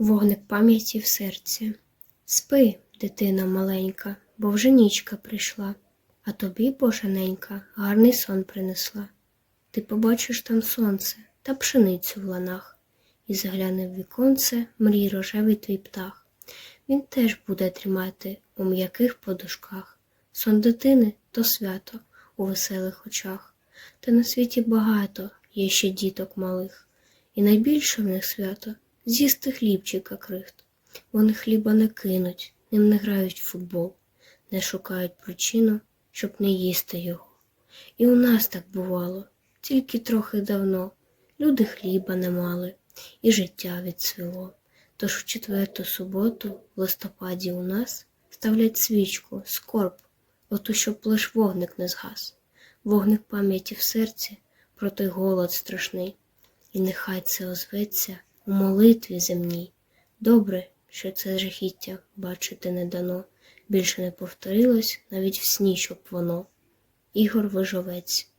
вогник пам'яті в серці. Спи, дитина маленька, бо вже нічка прийшла, а тобі, божененька, гарний сон принесла. Ти побачиш там сонце та пшеницю в ланах, і загляне в віконце мрій рожевий твій птах. Він теж буде тримати у м'яких подушках. Сон дитини то свято у веселих очах. Та на світі багато є ще діток малих, і найбільше в них свято з'їсти хлібчика крихт. Вони хліба не кинуть, ним не грають в футбол, не шукають причину, щоб не їсти його. І у нас так бувало, тільки трохи давно люди хліба не мали, і життя відцвіло. Тож в четверту суботу в листопаді у нас ставлять свічку, скорб, оту, щоб лиш вогник не згас, вогник пам'яті в серці про той голод страшний, і нехай це озветься у молитві земній. Добре, що це жахіття бачити не дано, більше не повторилось навіть в сні, щоб воно. Ігор Вижовець